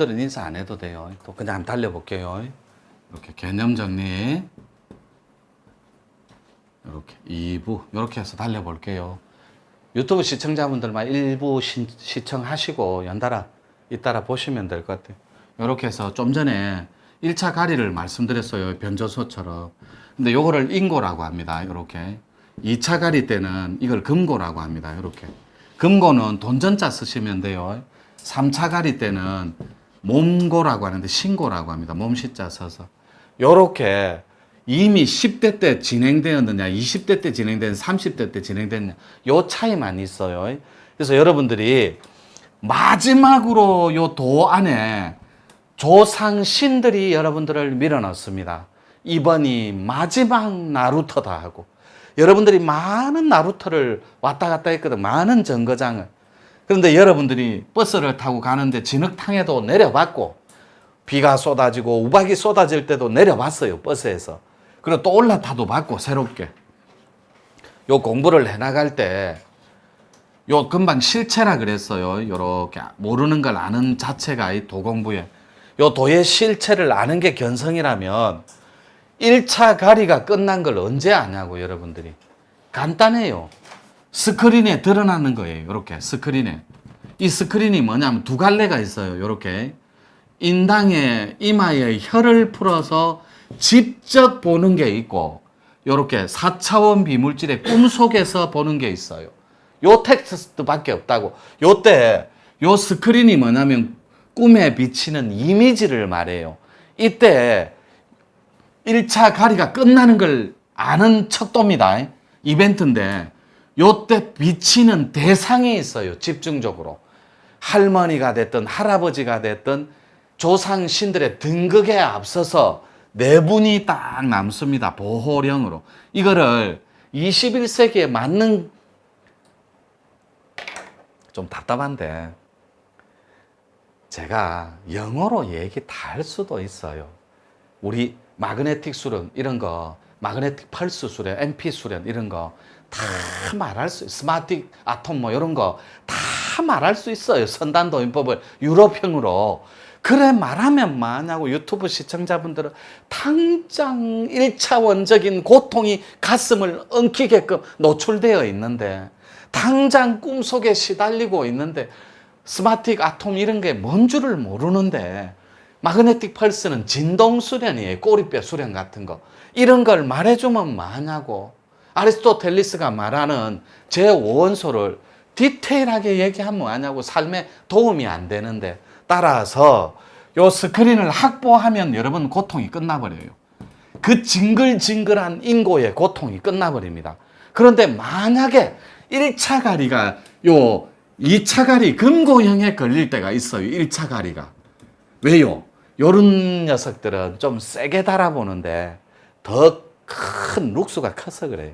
분들은 인사 안 해도 돼요. 또 그냥 달려볼게요. 이렇게 개념 정리. 이렇게 2부 이렇게 해서 달려볼게요. 유튜브 시청자분들만 일부 시, 시청하시고 연달아 잇따라 보시면 될 것 같아요. 이렇게 해서 좀 전에 1차 가리를 말씀드렸어요. 변조소처럼. 근데 요거를 인고라고 합니다. 이렇게. 2차 가리 때는 이걸 금고라고 합니다. 이렇게. 금고는 돈전자 쓰시면 돼요. 3차 가리 때는 몸고라고 하는데 신고라고 합니다. 몸시자 써서. 요렇게 이미 10대 때 진행되었느냐, 20대 때 진행된, 30대 때 진행됐느냐, 요 차이만 있어요. 그래서 여러분들이 마지막으로 요 도 안에 조상 신들이 여러분들을 밀어넣습니다. 이번이 마지막 나루터다 하고 여러분들이 많은 나루터를 왔다 갔다 했거든. 많은 정거장을. 그런데 여러분들이 버스를 타고 가는데 진흙탕에도 내려봤고 비가 쏟아지고 우박이 쏟아질 때도 내려봤어요. 버스에서. 그리고 또 올라타도 봤고 새롭게. 요 공부를 해나갈 때 요 금방 실체라 그랬어요. 요렇게 모르는 걸 아는 자체가 이 도공부에 요 도의 실체를 아는 게 견성이라면 1차 가리가 끝난 걸 언제 아냐고 여러분들이. 간단해요. 스크린에 드러나는 거예요. 이렇게 스크린에. 이 스크린이 뭐냐면 두 갈래가 있어요. 이렇게. 인당에 이마에 혀를 풀어서 직접 보는 게 있고 이렇게 4차원 비물질의 꿈속에서 보는 게 있어요. 요 텍스트밖에 없다고. 요때 요 스크린이 뭐냐면 꿈에 비치는 이미지를 말해요. 이때 1차 가리가 끝나는 걸 아는 척도입니다. 이벤트인데 요때 비치는 대상이 있어요. 집중적으로. 할머니가 됐든 할아버지가 됐든 조상 신들의 등극에 앞서서 네 분이 딱 남습니다. 보호령으로. 이거를 21세기에 맞는 좀 답답한데 제가 영어로 얘기 다 할 수도 있어요. 우리 마그네틱 수련 이런 거, 마그네틱 펄스 수련, MP 수련 이런 거 다 말할 수, 스마틱 아톰 뭐 이런 거 다 말할 수 있어요. 선단 도인법을 유럽형으로. 그래 말하면 뭐하냐고 유튜브 시청자분들은 당장 일차원적인 고통이 가슴을 엉키게끔 노출되어 있는데 당장 꿈속에 시달리고 있는데 스마틱 아톰 이런 게 뭔 줄을 모르는데 마그네틱 펄스는 진동 수련이에요. 꼬리뼈 수련 같은 거. 이런 걸 말해주면 뭐하냐고. 아리스토텔리스가 말하는 제5원소를 디테일하게 얘기하면 뭐하냐고. 삶에 도움이 안 되는데. 따라서 요 스크린을 확보하면 여러분 고통이 끝나버려요. 그 징글징글한 인고의 고통이 끝나버립니다. 그런데 만약에 1차 가리가 요 2차 가리 금고형에 걸릴 때가 있어요. 1차 가리가. 왜요? 요런 녀석들은 좀 세게 달아보는데 더 큰 룩수가 커서 그래요.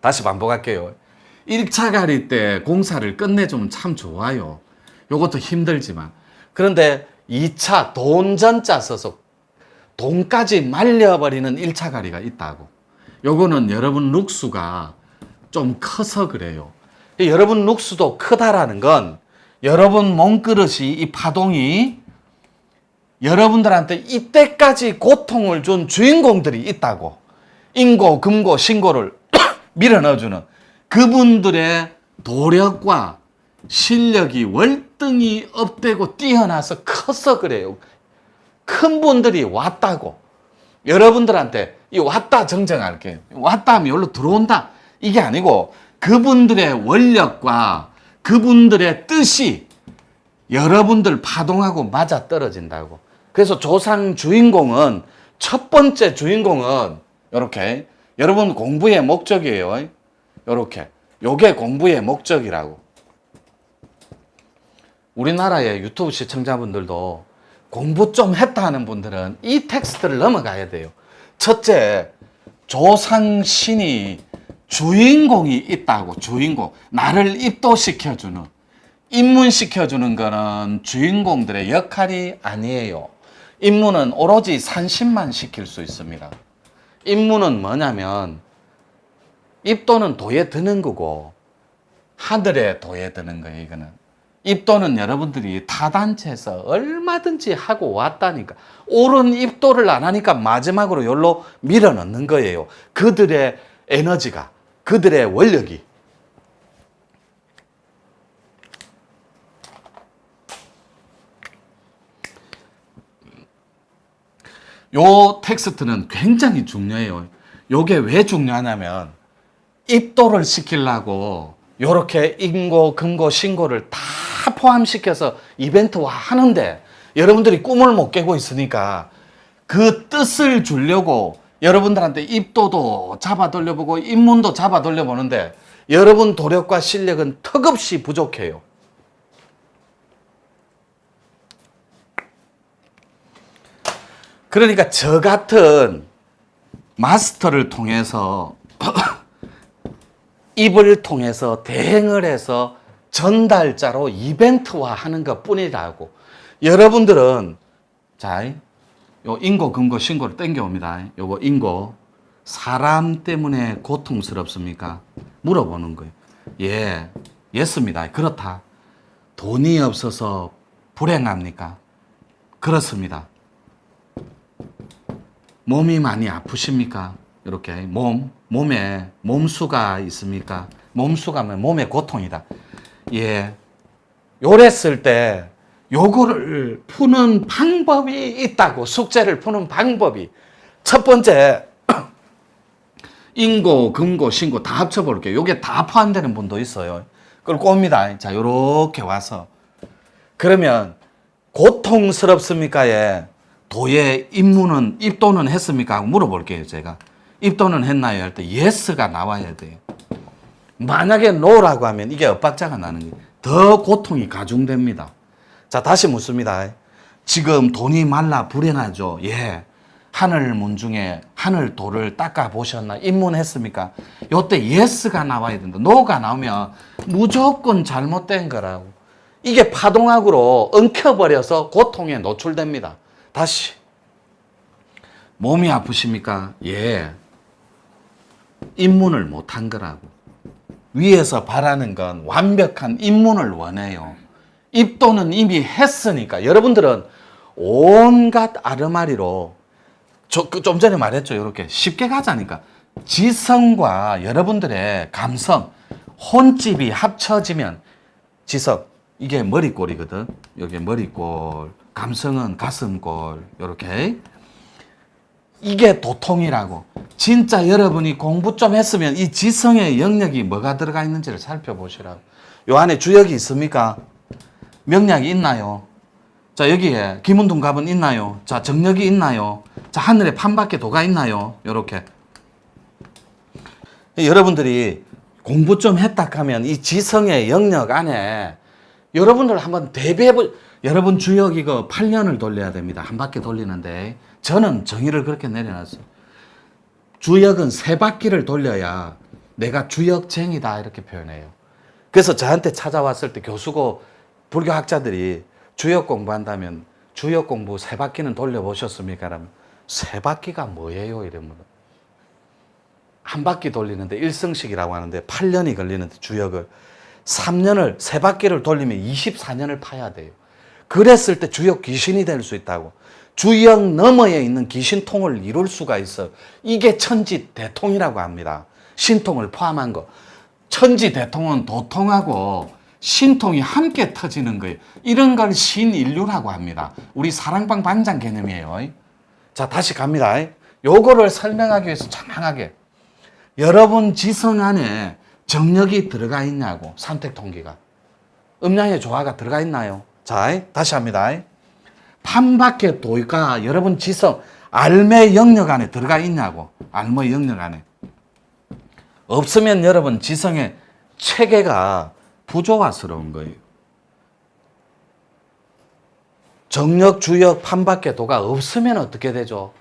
다시 반복할게요. 1차 가리 때 공사를 끝내주면 참 좋아요. 요것도 힘들지만. 그런데 2차 돈전자 써서 돈까지 말려버리는 1차 가리가 있다고. 요거는 여러분 룩수가 좀 커서 그래요. 여러분 룩수도 크다라는 건 여러분 몸그릇이 이 파동이 여러분들한테 이때까지 고통을 준 주인공들이 있다고. 인고, 금고, 신고를 밀어 넣어주는 그분들의 도력과 실력이 월등히 업되고 뛰어나서 커서 그래요. 큰 분들이 왔다고. 여러분들한테 이 왔다 정정할게. 왔다 하면 여기로 들어온다. 이게 아니고 그분들의 원력과 그분들의 뜻이 여러분들 파동하고 맞아 떨어진다고. 그래서 조상 주인공은 첫 번째 주인공은 이렇게 여러분 공부의 목적이에요. 이렇게 요게 공부의 목적이라고. 우리나라의 유튜브 시청자분들도 공부 좀 했다 하는 분들은 이 텍스트를 넘어가야 돼요. 첫째, 조상 신이 주인공이 있다고, 주인공. 나를 입도시켜주는, 입문시켜주는 거는 주인공들의 역할이 아니에요. 입문은 오로지 산신만 시킬 수 있습니다. 입문은 뭐냐면, 입도는 도에 드는 거고, 하늘에 도에 드는 거예요, 이거는. 입도는 여러분들이 타단체에서 얼마든지 하고 왔다니까. 옳은 입도를 안 하니까 마지막으로 열로 밀어 넣는 거예요. 그들의 에너지가, 그들의 원력이. 요 텍스트는 굉장히 중요해요. 요게 왜 중요하냐면 입도를 시키려고 요렇게 인고, 금고, 신고를 다 포함시켜서 이벤트화 하는데 여러분들이 꿈을 못 깨고 있으니까 그 뜻을 주려고 여러분들한테 입도도 잡아 돌려보고 입문도 잡아 돌려보는데 여러분 도력과 실력은 턱없이 부족해요. 그러니까 저 같은 마스터를 통해서 입을 통해서 대행을 해서 전달자로 이벤트화 하는 것 뿐이라고. 여러분들은, 자, 요 인고, 금고, 신고를 땡겨옵니다. 요거 인고. 사람 때문에 고통스럽습니까? 물어보는 거예요. 예, 예습니다. 그렇다. 돈이 없어서 불행합니까? 그렇습니다. 몸이 많이 아프십니까? 이렇게 몸 몸에 몸수가 있습니까? 몸수가 면 몸의 고통이다. 예. 요랬을 때 요거를 푸는 방법이 있다고 숙제를 푸는 방법이 첫 번째 인고, 금고, 신고 다 합쳐 볼게요. 요게 다 포함되는 분도 있어요. 그걸 꼽니다. 자, 요렇게 와서 그러면 고통스럽습니까에 도에 입문은 입도는 했습니까? 하고 물어볼게요, 제가. 입도는 했나요? 할 때 예스가 나와야 돼요. 만약에 노라고 하면 이게 엇박자가 나는 거예요. 더 고통이 가중됩니다. 자, 다시 묻습니다. 지금 돈이 말라 불행하죠? 예. 하늘 문 중에 하늘 돌을 닦아 보셨나? 입문했습니까? 요때 예스가 나와야 된다. 노가 나오면 무조건 잘못된 거라고. 이게 파동학으로 엉켜버려서 고통에 노출됩니다. 다시. 몸이 아프십니까? 예. 입문을 못한 거라고. 위에서 바라는 건 완벽한 입문을 원해요. 입도는 이미 했으니까. 여러분들은 온갖 아르마리로 저, 그좀 전에 말했죠. 이렇게 쉽게 가자니까. 지성과 여러분들의 감성, 혼집이 합쳐지면 지성, 이게 머리꼴이거든. 여기 머리꼴, 감성은 가슴꼴, 요렇게. 이게 도통이라고. 진짜 여러분이 공부 좀 했으면 이 지성의 영역이 뭐가 들어가 있는지를 살펴보시라고. 요 안에 주역이 있습니까? 명략이 있나요? 자, 여기에 김운동갑은 있나요? 자, 정력이 있나요? 자, 하늘에 판밖에 도가 있나요? 요렇게. 여러분들이 공부 좀 했다 하면 이 지성의 영역 안에 여러분들 한번 대비해보, 여러분 주역 이거 8년을 돌려야 됩니다. 한 바퀴 돌리는데 저는 정의를 그렇게 내려놨어요. 주역은 세 바퀴를 돌려야 내가 주역쟁이다 이렇게 표현해요. 그래서 저한테 찾아왔을 때 교수고 불교학자들이 주역 공부한다면 주역 공부 세 바퀴는 돌려보셨습니까? 라면 세 바퀴가 뭐예요? 이러면 한 바퀴 돌리는데 일성식이라고 하는데 8년이 걸리는데 주역을 3년을 세 바퀴를 돌리면 24년을 파야 돼요. 그랬을 때 주역 귀신이 될 수 있다고. 주역 너머에 있는 귀신통을 이룰 수가 있어. 이게 천지 대통이라고 합니다. 신통을 포함한 거. 천지 대통은 도통하고 신통이 함께 터지는 거예요. 이런 걸 신인류라고 합니다. 우리 사랑방 반장 개념이에요. 자, 다시 갑니다. 요거를 설명하기 위해서 장황하게. 여러분 지성 안에 정력이 들어가 있냐고, 산택 통기가. 음량의 조화가 들어가 있나요? 자, 다시 합니다. 판밖에 도가 여러분 지성, 알매 영역 안에 들어가 있냐고, 알매 영역 안에. 없으면 여러분 지성의 체계가 부조화스러운 거예요. 정력, 주역, 판밖에 도가 없으면 어떻게 되죠?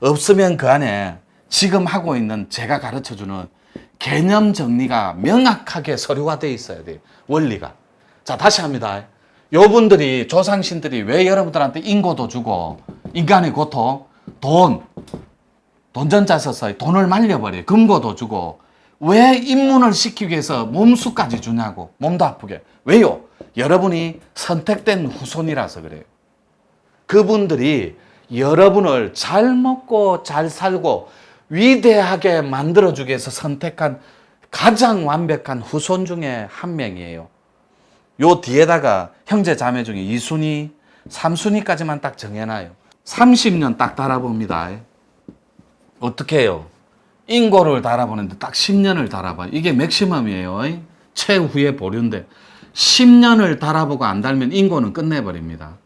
없으면 그 안에 지금 하고 있는 제가 가르쳐 주는 개념 정리가 명확하게 돼 있어야 돼요. 원리가. 자, 다시 합니다. 요분들이, 조상신들이 왜 여러분들한테 인고도 주고, 인간의 고통, 돈, 돈전자 써서 돈을 말려버려요. 금고도 주고, 왜 입문을 시키기 위해서 몸수까지 주냐고. 몸도 아프게. 왜요? 여러분이 선택된 후손이라서 그래요. 그분들이 여러분을 잘 먹고 잘 살고 위대하게 만들어주기 위해서 선택한 가장 완벽한 후손 중에 한 명이에요. 요 뒤에다가 형제 자매 중에 2순위, 3순위까지만 딱 정해놔요. 30년 딱 달아봅니다. 어떻게 해요? 인고를 달아보는데 딱 10년을 달아봐. 이게 맥시멈이에요. 최후의 보류인데 10년을 달아보고 안 달면 인고는 끝내버립니다.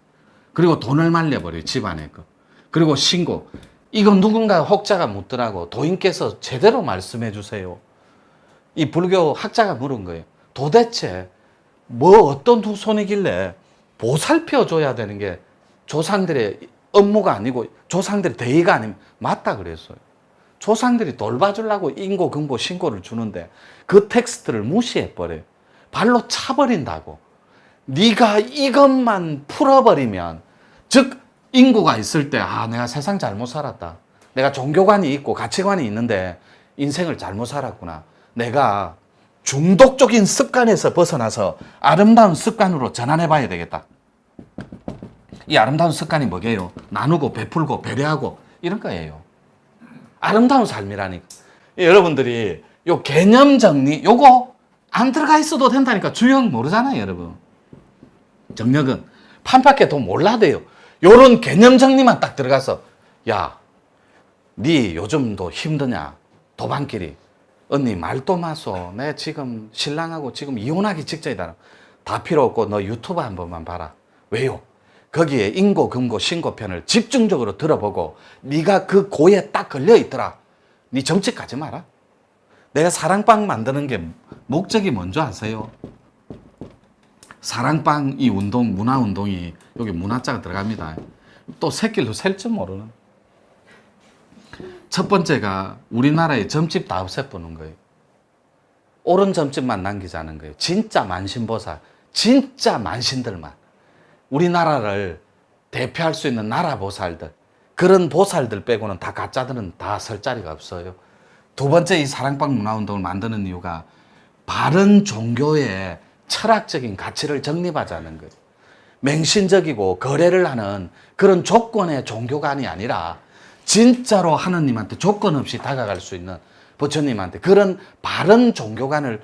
그리고 돈을 말려버려요. 집안에 거. 그리고 신고. 이건 누군가 혹자가 묻더라고. 도인께서 제대로 말씀해 주세요. 이 불교 학자가 물은 거예요. 도대체 뭐 어떤 후손이길래 보살펴 줘야 되는 게 조상들의 업무가 아니고 조상들의 대의가 아니면 맞다 그랬어요. 조상들이 돌봐주려고 인고, 금고, 신고를 주는데 그 텍스트를 무시해 버려요. 발로 차버린다고. 네가 이것만 풀어버리면 즉 인구가 있을 때 아 내가 세상 잘못 살았다. 내가 종교관이 있고 가치관이 있는데 인생을 잘못 살았구나. 내가 중독적인 습관에서 벗어나서 아름다운 습관으로 전환해 봐야 되겠다. 이 아름다운 습관이 뭐게요? 나누고 베풀고 배려하고 이런 거예요. 아름다운 삶이라니까. 예, 여러분들이 요 개념 정리 요거 안 들어가 있어도 된다니까 주형 모르잖아요, 여러분. 정력은 판밖에 더 몰라도요. 요런 개념 정리만 딱 들어가서 야, 네 요즘도 힘드냐? 도반끼리. 언니 말도 마소. 내 지금 신랑하고 지금 이혼하기 직전이다. 다 필요 없고 너 유튜브 한 번만 봐라. 왜요? 거기에 인고 금고 신고 편을 집중적으로 들어보고 네가 그 고에 딱 걸려 있더라. 네 정치 가지 마라. 내가 사랑방 만드는 게 목적이 뭔지 아세요? 사랑방 이 운동 문화 운동이 여기 문화자가 들어갑니다. 또 새길도 셀 줄 모르는. 첫 번째가 우리나라의 점집 다 없애보는 거예요. 옳은 점집만 남기자는 거예요. 진짜 만신보살, 진짜 만신들만. 우리나라를 대표할 수 있는 나라 보살들, 그런 보살들 빼고는 다 가짜들은 다 설 자리가 없어요. 두 번째 이 사랑방 문화운동을 만드는 이유가 바른 종교의 철학적인 가치를 정립하자는 거예요. 맹신적이고 거래를 하는 그런 조건의 종교관이 아니라 진짜로 하느님한테 조건 없이 다가갈 수 있는 부처님한테 그런 바른 종교관을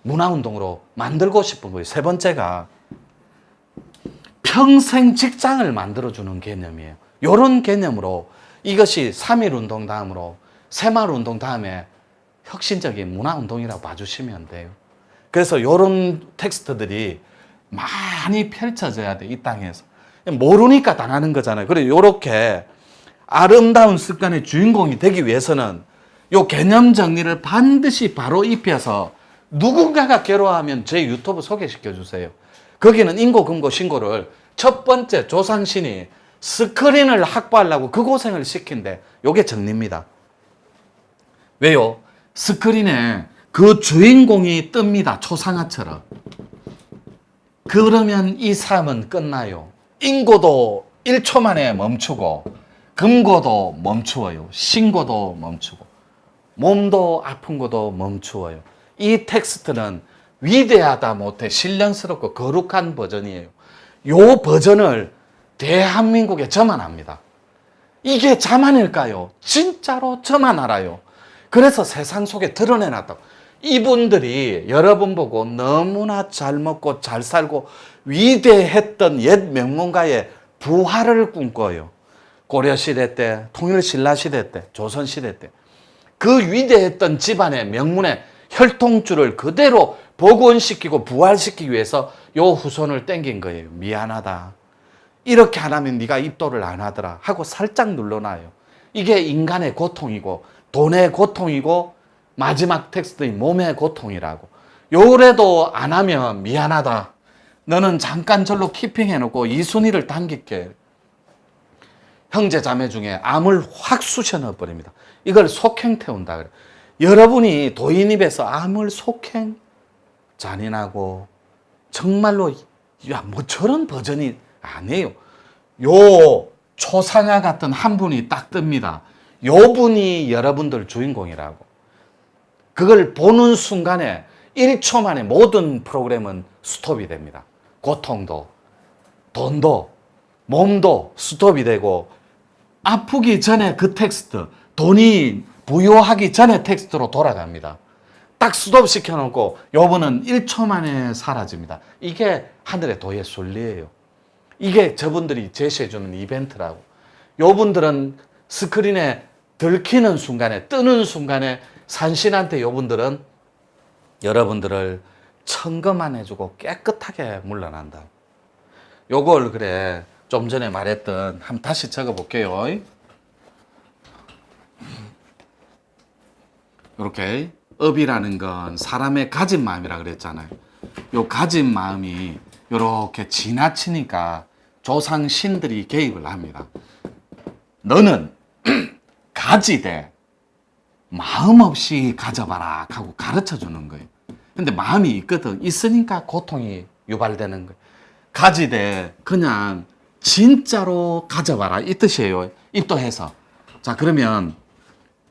문화운동으로 만들고 싶은 거예요. 세 번째가 평생 직장을 만들어주는 개념이에요. 이런 개념으로 이것이 3.1 운동 다음으로 새마을 운동 다음에 혁신적인 문화운동이라고 봐주시면 돼요. 그래서 이런 텍스트들이 많이 펼쳐져야 돼, 이 땅에서. 모르니까 당하는 거잖아요. 그래, 요렇게 아름다운 습관의 주인공이 되기 위해서는 요 개념 정리를 반드시 바로 입혀서 누군가가 괴로워하면 제 유튜브 소개시켜 주세요. 거기는 인고, 금고, 신고를 첫 번째 조상신이 스크린을 확보하려고 그 고생을 시킨데 요게 정리입니다. 왜요? 스크린에 그 주인공이 뜹니다. 초상화처럼. 그러면 이 삶은 끝나요. 인고도 1초 만에 멈추고, 금고도 멈추어요. 신고도 멈추고, 몸도 아픈 것도 멈추어요. 이 텍스트는 위대하다 못해 신령스럽고 거룩한 버전이에요. 요 버전을 대한민국에 저만 합니다. 이게 자만일까요? 진짜로 저만 알아요. 그래서 세상 속에 드러내놨다고. 이분들이 여러분 보고 너무나 잘 먹고 잘 살고 위대했던 옛 명문가의 부활을 꿈꿔요. 고려시대 때, 통일신라시대 때, 조선시대 때. 그 위대했던 집안의 명문의 혈통줄을 그대로 복원시키고 부활시키기 위해서 요 후손을 땡긴 거예요. 미안하다. 이렇게 안 하면 네가 입도를 안 하더라 하고 살짝 눌러놔요. 이게 인간의 고통이고 돈의 고통이고 마지막 텍스트인 몸의 고통이라고. 요래도 안 하면 미안하다. 너는 잠깐 절로 키핑해놓고 이 순위를 당길게. 형제 자매 중에 암을 확 쑤셔 넣어 버립니다. 이걸 속행 태운다 그래. 여러분이 도인 입에서 암을 속행 잔인하고 정말로 야 뭐 저런 버전이 아니에요. 요 초상화 같은 한 분이 딱 뜹니다. 요 분이 여러분들 주인공이라고. 그걸 보는 순간에 1초 만에 모든 프로그램은 스톱이 됩니다. 고통도, 돈도, 몸도 스톱이 되고, 아프기 전에 그 텍스트, 돈이 부여하기 전에 텍스트로 돌아갑니다. 딱 스톱 시켜놓고 요번은 1초 만에 사라집니다. 이게 하늘의 도의 순리예요. 이게 저분들이 제시해주는 이벤트라고. 요분들은 스크린에 들키는 순간에, 뜨는 순간에 산신한테 요분들은 여러분들을 청검만 해주고 깨끗하게 물러난다. 요걸 그래 좀 전에 말했던 한번 다시 적어 볼게요. 이렇게 업이라는 건 사람의 가진 마음이라 그랬잖아요. 요 가진 마음이 이렇게 지나치니까 조상 신들이 개입을 합니다. 너는 가지되 마음 없이 가져봐라 하고 가르쳐 주는 거예요. 근데 마음이 있거든. 있으니까 고통이 유발되는 거예요. 가지되 그냥 진짜로 가져봐라 이 뜻이에요. 입도해서. 자 그러면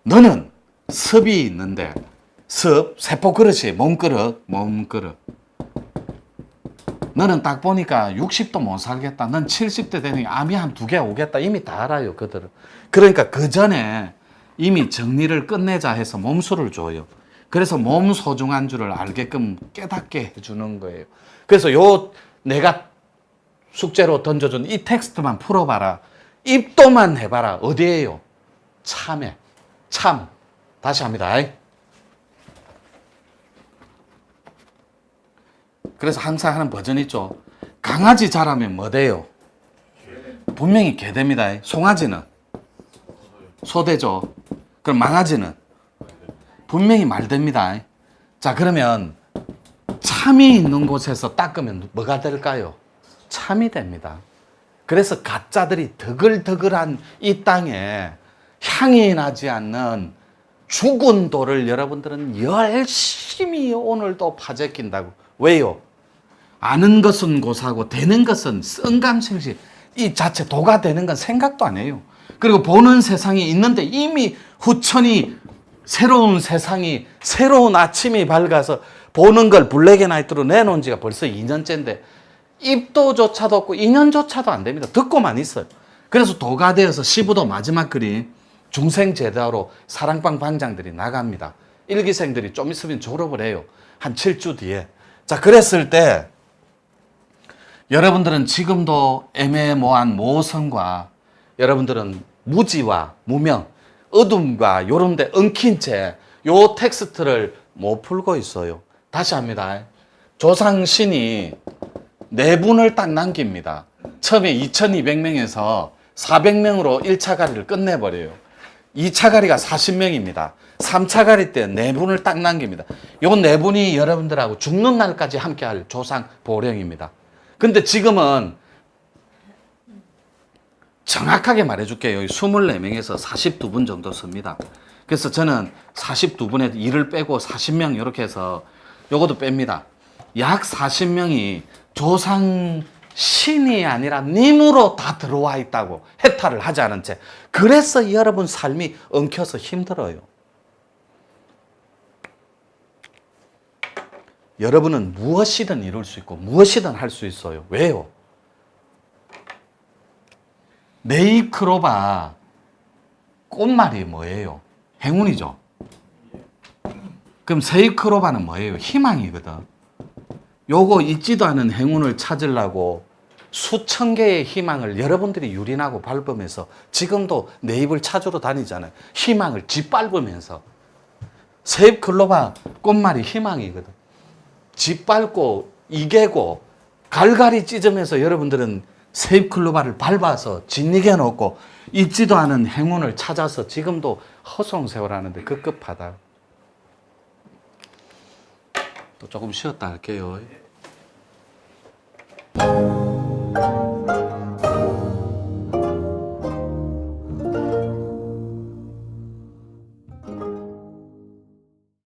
너는 습이 있는데 습 세포 그릇이 몸그릇 몸그릇 너는 딱 보니까 60도 못 살겠다. 넌 70대 되니까 암이 한 두 개 오겠다. 이미 다 알아요, 그들은. 그러니까 그 전에 이미 정리를 끝내자 해서 몸수를 줘요. 그래서 몸 소중한 줄을 알게끔 깨닫게 해주는 거예요. 그래서 요 내가 숙제로 던져준 이 텍스트만 풀어봐라. 입도만 해봐라. 어디에요? 참에. 참. 다시 합니다. 그래서 항상 하는 버전 있죠. 강아지 자라면 뭐 돼요? 분명히 개 됩니다. 송아지는 소되죠. 그럼 망아지는 분명히 말 됩니다. 자, 그러면 참이 있는 곳에서 닦으면 뭐가 될까요? 참이 됩니다. 그래서 가짜들이 더글더글한 이 땅에 향이 나지 않는 죽은 돌을 여러분들은 열심히 오늘도 파재낀다고. 왜요? 아는 것은 고사고 되는 것은 성감생시 이 자체 도가 되는 건 생각도 안 해요. 그리고 보는 세상이 있는데 이미 후천이 새로운 세상이 새로운 아침이 밝아서 보는 걸 블랙 앤 화이트로 내놓은 지가 벌써 2년째인데 입도조차도 없고 2년조차도 안 됩니다. 듣고만 있어요. 그래서 도가 되어서 시부도 마지막 글이 중생 제대로 사랑방 방장들이 나갑니다. 일기생들이 좀 있으면 졸업을 해요. 한 7주 뒤에. 자, 그랬을 때 여러분들은 지금도 애매모호한 모성과 여러분들은 무지와 무명, 어둠과 요런데 엉킨 채 요 텍스트를 못 풀고 있어요. 다시 합니다. 조상신이 네 분을 딱 남깁니다. 처음에 2200명에서 400명으로 1차 가리를 끝내버려요. 2차 가리가 40명입니다. 3차 가리 때 네 분을 딱 남깁니다. 요 네 분이 여러분들하고 죽는 날까지 함께 할 조상 보령입니다. 근데 지금은 정확하게 말해줄게요. 24명에서 42분 정도 씁니다. 그래서 저는 42분에 일을 빼고 40명 이렇게 해서 요것도 뺍니다. 약 40명이 조상 신이 아니라 님으로 다 들어와 있다고 해탈을 하지 않은 채. 그래서 여러분 삶이 엉켜서 힘들어요. 여러분은 무엇이든 이룰 수 있고 무엇이든 할 수 있어요. 왜요? 네이크로바 꽃말이 뭐예요? 행운이죠. 그럼 세이크로바는 뭐예요? 희망이거든. 요거 있지도 않은 행운을 찾으려고 수천 개의 희망을 여러분들이 유린하고 밟으면서 지금도 내 입을 찾으러 다니잖아요. 희망을 짓밟으면서. 세이클로바 꽃말이 희망이거든. 짓밟고 이개고 갈갈이 찢으면서 여러분들은 세입클로바를 밟아서 진리게 놓고 있지도 않은 행운을 찾아서 지금도 허송세월하는데 급급하다. 또 조금 쉬었다 할게요.